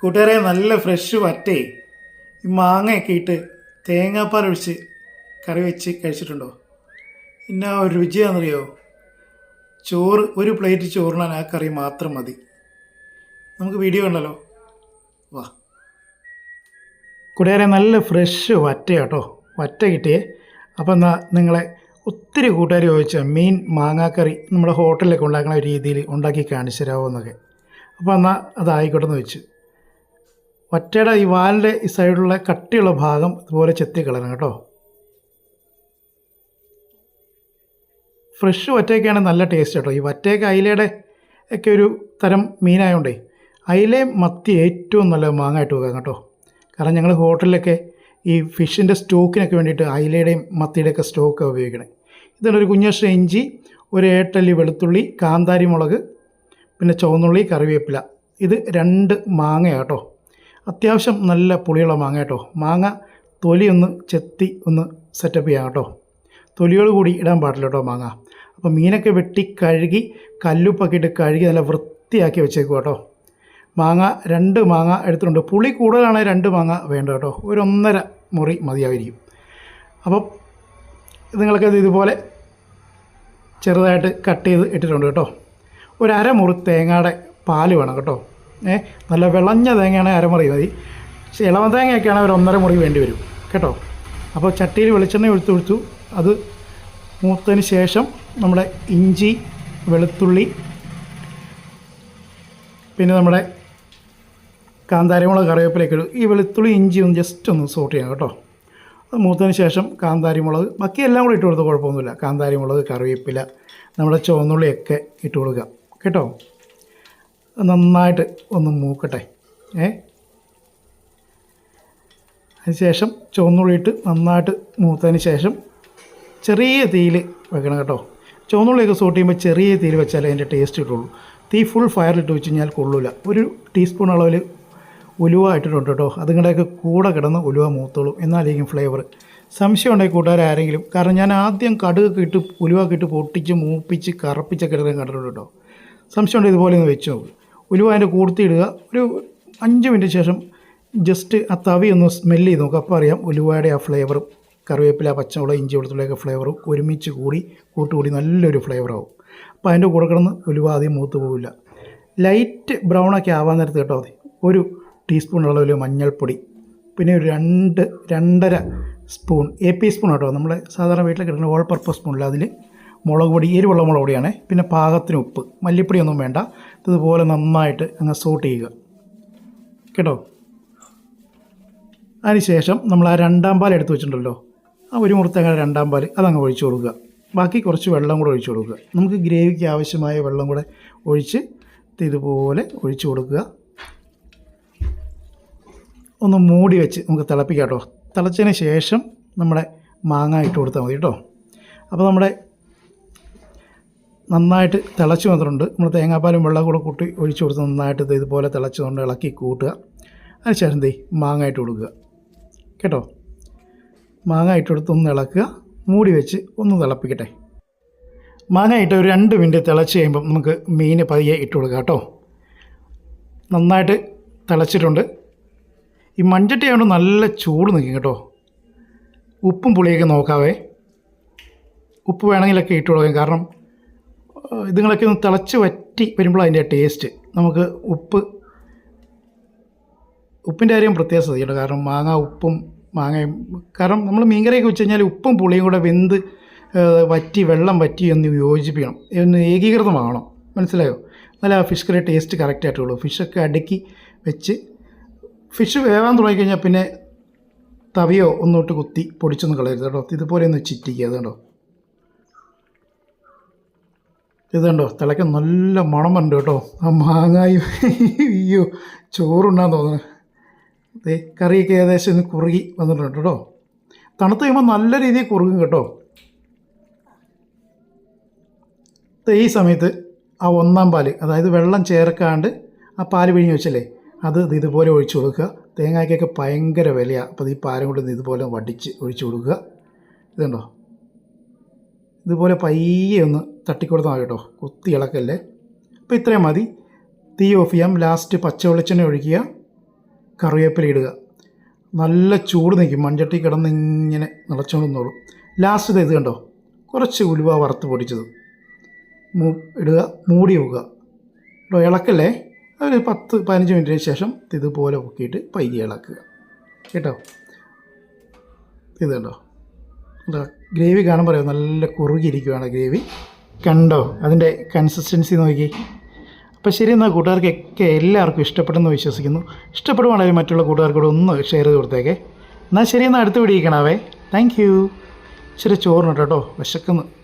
കൂട്ടുകാരെ നല്ല ഫ്രഷ് വറ്റേ ഈ മാങ്ങയൊക്കെ ഇട്ട് തേങ്ങാപ്പാൽ ഒഴിച്ച് കറി വെച്ച് കഴിച്ചിട്ടുണ്ടോ? പിന്നെ ഒരു രുചിയാണെന്നറിയോ ചോറ് ഒരു പ്ലേറ്റ് ചോറിനാൻ ആ കറി മാത്രം മതി. നമുക്ക് വീഡിയോ ഉണ്ടല്ലോ വാ. കൂട്ടുകാരെ നല്ല ഫ്രഷ് വറ്റ കേട്ടോ. വറ്റ കിട്ടിയേ. അപ്പം എന്നാ നിങ്ങളെ ഒത്തിരി കൂട്ടുകാർ ചോദിച്ച മീൻ മാങ്ങാക്കറി നമ്മുടെ ഹോട്ടലിലൊക്കെ ഉണ്ടാക്കുന്ന രീതിയിൽ ഉണ്ടാക്കി കാണിച്ചു തരാമോ എന്നൊക്കെ. അപ്പോൾ എന്നാൽ അതായിക്കോട്ടെ എന്ന് വെച്ച്. വറ്റയുടെ ഈ വാലിന്റെ ഈ സൈഡിലുള്ള കട്ടിയുള്ള ഭാഗം ഇതുപോലെ ചെത്തി കളയണം കേട്ടോ. ഫ്രഷ് വറ്റയൊക്കെയാണ് നല്ല ടേസ്റ്റ് കേട്ടോ. ഈ വറ്റയൊക്കെ അയിലയുടെ ഒക്കെ ഒരു തരം മീനായതുകൊണ്ടേ അയിലയും മത്തി ഏറ്റവും നല്ല മാങ്ങായിട്ട് വെക്കാം കേട്ടോ. കാരണം ഞങ്ങൾ ഹോട്ടലിലൊക്കെ ഈ ഫിഷിന്റെ സ്റ്റോക്കിനൊക്കെ വേണ്ടിയിട്ട് അയിലയുടെയും മത്തിയുടെയൊക്കെ സ്റ്റോക്ക് ഉപയോഗിക്കണേ. ഇതാണ് ഒരു കുഞ്ഞഷ്ണം ഇഞ്ചി ഒരു ഏട്ടല്ലി വെളുത്തുള്ളി കാന്താരി മുളക് പിന്നെ ചുവന്നുള്ളി കറിവേപ്പില. ഇത് രണ്ട് മാങ്ങ കേട്ടോ. അത്യാവശ്യം നല്ല പുളിയുള്ള മാങ്ങ കേട്ടോ. മാങ്ങ തൊലി ഒന്ന് ചെത്തി ഒന്ന് സെറ്റപ്പ് ചെയ്യാം കേട്ടോ. തൊലിയോട് കൂടി ഇടാൻ പാടില്ല കേട്ടോ മാങ്ങ. അപ്പോൾ മീനൊക്കെ വെട്ടി കഴുകി കല്ലുപ്പൊക്കെ ഇട്ട് കഴുകി നല്ല വൃത്തിയാക്കി വെച്ചേക്കും കേട്ടോ. മാങ്ങ രണ്ട് മാങ്ങ എടുത്തിട്ടുണ്ട്. പുളി കൂടുതലാണ് രണ്ട് മാങ്ങ വേണ്ട കേട്ടോ. ഒരു ഒന്നര മുറി മതിയായിരിക്കും. അപ്പം നിങ്ങൾക്ക് ഇതുപോലെ ചെറുതായിട്ട് കട്ട് ചെയ്ത് ഇട്ടിട്ടുണ്ട് കേട്ടോ. ഒരു അരമുറി തേങ്ങയുടെ പാൽ വേണം കേട്ടോ. ഏ നല്ല വിളഞ്ഞ തേങ്ങയാണെങ്കിൽ അരമുറി. മതി ഇളവൻ തേങ്ങയൊക്കെയാണെങ്കിൽ ഒരു ഒന്നര മുറി വേണ്ടി വരും. കേട്ടോ? അപ്പോൾ ചട്ടിയിൽ വെളിച്ചെണ്ണ ഒഴുത്തു കൊടുത്തു. അത് മൂത്തതിന് ശേഷം നമ്മുടെ ഇഞ്ചി വെളുത്തുള്ളി പിന്നെ നമ്മുടെ കാന്താരിമുളക് കറിവേപ്പിലേക്ക് ഇടും. ഈ വെളുത്തുള്ളി ഇഞ്ചി ഒന്ന് ജസ്റ്റ് ഒന്ന് സോർട്ട് ചെയ്യാം കേട്ടോ. അത് മൂത്തതിന് ശേഷം കാന്താരിമുളക് ബാക്കി എല്ലാം കൂടി ഇട്ട് കൊടുത്ത് കുഴപ്പമൊന്നുമില്ല. കാന്താരിമുളക് കറിവേപ്പില നമ്മുടെ ചുവന്നുള്ളിയൊക്കെ ഇട്ട് കൊടുക്കുക. കേട്ടോ? നന്നായിട്ട് ഒന്ന് മൂക്കട്ടെ. ഏ? അതിനുശേഷം ചുവന്നുള്ളിയിട്ട് നന്നായിട്ട് മൂത്തതിന് ശേഷം ചെറിയ തീയിൽ വെക്കണം കേട്ടോ. ചുവന്നുള്ളിയൊക്കെ സോട്ട് ചെയ്യുമ്പോൾ ചെറിയ തീയിൽ വെച്ചാലേ അതിന്റെ ടേസ്റ്റ് കിട്ടുള്ളൂ. തീ ഫുൾ ഫയറിലിട്ട് വെച്ച് കഴിഞ്ഞാൽ കൊള്ളില്ല ഒരു ടീസ്പൂൺ അളവിൽ ഉലുവ ഇട്ടിട്ടുണ്ട് കേട്ടോ. അതുങ്ങളുടെയൊക്കെ കൂടെ കിടന്ന് ഉലുവ മൂത്തോളും. എന്നാലായിരിക്കും ഫ്ലേവർ സംശയം ഉണ്ടെങ്കിൽ കൂട്ടുകാർ ആരെങ്കിലും കാരണം ഞാൻ ആദ്യം കടുക് ഇട്ട് ഉലുവൊക്കെ ഇട്ട് പൊട്ടിച്ച് മൂപ്പിച്ച് കറപ്പിച്ചൊക്കെ എടുക്കാൻ കണ്ടിട്ടുണ്ട് കേട്ടോ. സംശയം ഉണ്ടെങ്കിൽ ഇതുപോലെ ഒന്ന് വെച്ച് നോക്കും. ഉലുവ അതിന്റെ കൂർത്തിയിടുക. ഒരു അഞ്ച് മിനിറ്റ് ശേഷം ജസ്റ്റ് ആ തവി ഒന്ന് സ്മെല്ല് ചെയ്ത് നോക്കുക അപ്പോൾ അറിയാം ഉലുവയുടെ ആ ഫ്ലേവറും കറിവേപ്പില പച്ചമുളക് ഇഞ്ചി വെളുത്തുള്ളിയൊക്കെ ഫ്ലേവറും ഒരുമിച്ച് കൂടി കൂട്ടുകൂടി നല്ലൊരു ഫ്ലേവറാവും അപ്പോൾ അതിന്റെ കൂടെ കിടന്ന് ഉലുവ ആദ്യം മൂത്ത് പോവില്ല. ലൈറ്റ് ബ്രൗണൊക്കെ ആവാൻ നേരത്ത് കേട്ടോ മതി. ഒരു ടീസ്പൂൺ അളവിൽ മഞ്ഞൾപ്പൊടി പിന്നെ ഒരു രണ്ട് രണ്ടര സ്പൂൺ എ പി സ്പൂൺ കേട്ടോ നമ്മൾ സാധാരണ വീട്ടിൽ കിട്ടുന്ന ഓൾ പർപ്പസ് സ്പൂണിൽ അതിൽ മുളക് പൊടി എരിവുള്ള മുളക് പൊടിയാണ്. പിന്നെ പാകത്തിന് ഉപ്പ്. മല്ലിപ്പൊടിയൊന്നും വേണ്ട. ഇതുപോലെ നന്നായിട്ട് അങ്ങ് സോട്ട് ചെയ്യുക. കേട്ടോ? അതിനുശേഷം നമ്മൾ ആ രണ്ടാം പാൽ എടുത്ത് വെച്ചിട്ടുണ്ടല്ലോ. ആ ഒരു മുറുത്തങ്ങ രണ്ടാം പാൽ അതങ്ങ് ഒഴിച്ചു കൊടുക്കുക. ബാക്കി കുറച്ച് വെള്ളം കൂടെ ഒഴിച്ചു കൊടുക്കുക. നമുക്ക് ഗ്രേവിക്ക് ആവശ്യമായ വെള്ളം കൂടെ ഒഴിച്ച് ഇതുപോലെ ഒഴിച്ചു കൊടുക്കുക. ഒന്ന് മൂടി വെച്ച് നമുക്ക് തിളപ്പിക്കാം കേട്ടോ. തിളച്ചതിന് ശേഷം നമ്മുടെ മാങ്ങ ഇട്ട് കൊടുത്താൽ മതി കേട്ടോ. അപ്പോൾ നമ്മുടെ നന്നായിട്ട് തിളച്ച് വന്നിട്ടുണ്ട്. നമ്മൾ തേങ്ങാപ്പാലും വെള്ളം കൂടെ കൂട്ടി ഒഴിച്ചു കൊടുത്ത് നന്നായിട്ട് ഇതുപോലെ തിളച്ചുകൊണ്ട് ഇളക്കി കൂട്ടുക. അതിനുശേഷം ദേ മാങ്ങ ഇട്ട് കൊടുക്കുക. കേട്ടോ? മാങ്ങ കൊടുത്ത് ഒന്ന് ഇളക്കുക. മൂടി വെച്ച് ഒന്ന് തിളപ്പിക്കട്ടെ. മാങ്ങ ഇട്ട് ഒരു രണ്ട് മിനിറ്റ് തിളച്ച് കഴിയുമ്പം നമുക്ക് മീൻ പതിയെ ഇട്ട് കൊടുക്കുക കേട്ടോ. നന്നായിട്ട് തിളച്ചിട്ടുണ്ട്. ഈ മൺചട്ടി ആയതുകൊണ്ട് നല്ല ചൂട് നിൽക്കും കേട്ടോ. ഉപ്പും പുളിയൊക്കെ നോക്കാവേ. ഉപ്പ് വേണമെങ്കിലൊക്കെ ഇട്ട് കൊടുക്കാം. കാരണം ഇതുങ്ങളൊക്കെ ഒന്ന് തിളച്ച് വറ്റി വരുമ്പോൾ അതിന്റെ ടേസ്റ്റ്. നമുക്ക് ഉപ്പ് ഉപ്പിന്റെ കാര്യം പ്രത്യേകം ശ്രദ്ധിക്കണം. കാരണം മാങ്ങ ഉപ്പും മാങ്ങയും കാരണം നമ്മൾ മീൻകറിയൊക്കെ വെച്ച് കഴിഞ്ഞാൽ ഉപ്പും പുളിയും കൂടെ വെന്ത് വറ്റി വെള്ളം വറ്റി ഒന്ന് യോജിപ്പിക്കണം. ഒന്ന് ഏകീകൃതമാകണം മനസ്സിലായോ? നല്ല ആ ഫിഷ് കറി ടേസ്റ്റ് കറക്റ്റ് ആയിട്ടുള്ളൂ. ഫിഷൊക്കെ അടുക്കി വെച്ച് ഫിഷ് വേവാൻ തുടങ്ങിക്കഴിഞ്ഞാൽ പിന്നെ തവിയോ ഒന്നോട്ട് കുത്തി പൊടിച്ചൊന്ന് കളയരുത് കേട്ടോ. ഇതുപോലെ ഒന്ന് ചിറ്റിക്കുക അത് കണ്ടോ ഇത് കണ്ടോ? തിളയ്ക്കാൻ നല്ല മണം ഉണ്ട് കേട്ടോ. ആ മാങ്ങായി അയ്യോ ചോറുണ്ടാന്ന് തോന്നുന്നു ദേ കറിയൊക്കെ ഏകദേശം ഇന്ന് കുറുകി വന്നിട്ടുണ്ട് കേട്ടോ. തണുത്ത് കഴിയുമ്പോൾ നല്ല രീതിയിൽ കുറുകും കേട്ടോ. ഈ സമയത്ത് ആ ഒന്നാം പാൽ അതായത് വെള്ളം ചേർക്കാണ്ട് ആ പാൽ പിഴിഞ്ഞ് വെച്ചല്ലേ അത് ഇതുപോലെ ഒഴിച്ചു കൊടുക്കുക. തേങ്ങയ്ക്കൊക്കെ ഭയങ്കര വിലയാണ് അപ്പോൾ ഈ പാലും കൊണ്ട് ഇതുപോലെ വടിച്ച് ഒഴിച്ചു കൊടുക്കുക. ഇതുണ്ടോ ഇതുപോലെ പയ്യെ ഒന്ന് തട്ടിക്കൊടുത്താൽ കേട്ടോ. കൊത്തി ഇളക്കല്ലേ? അപ്പോൾ ഇത്രയും മതി. തീ ഓഫ് ചെയ്യാം. ലാസ്റ്റ് പച്ച വെളിച്ചെണ്ണ ഒഴിക്കുക. കറിവേപ്പില ഇടുക. നല്ല ചൂട് നിൽക്കും. മൺചട്ടി കിടന്ന് ഇങ്ങനെ നിളച്ചുകൊണ്ട് നിന്നോളും ലാസ്റ്റ് ഇത് കണ്ടോ? കുറച്ച് ഉലുവ വറുത്ത് പൊടിച്ചത്. മൂ ഇടുക. മൂടി വെക്കുക. കേട്ടോ ഇളക്കല്ലേ? ഒരു പത്ത് പതിനഞ്ച് മിനിറ്റിന് ശേഷം ഇതുപോലെ പൊക്കിയിട്ട് പൈകി ഇളക്കുക. കേട്ടോ? ഇത് കണ്ടോ? ഗ്രേവി കാണുമ്പോൾ പറയാം നല്ല കുറുകിയിരിക്കുകയാണ് ഗ്രേവി. കണ്ടോ? അതിന്റെ കൺസിസ്റ്റൻസി നോക്കി. അപ്പോൾ ശരി എന്നാൽ കൂട്ടുകാർക്കൊക്കെ എല്ലാവർക്കും ഇഷ്ടപ്പെട്ടെന്ന് വിശ്വസിക്കുന്നു. ഇഷ്ടപ്പെടുവാണെങ്കിൽ മറ്റുള്ള കൂട്ടുകാർക്കൂടെ ഒന്ന് ഷെയർ ചെയ്ത് കൊടുത്തേക്കേ. എന്നാൽ ശരി എന്നാൽ അടുത്ത് പിടിയിക്കണാവേ കാണാവേ. താങ്ക് യു ഇച്ചിരി ചോറിനോട്ടോ വിശക്കുന്നു.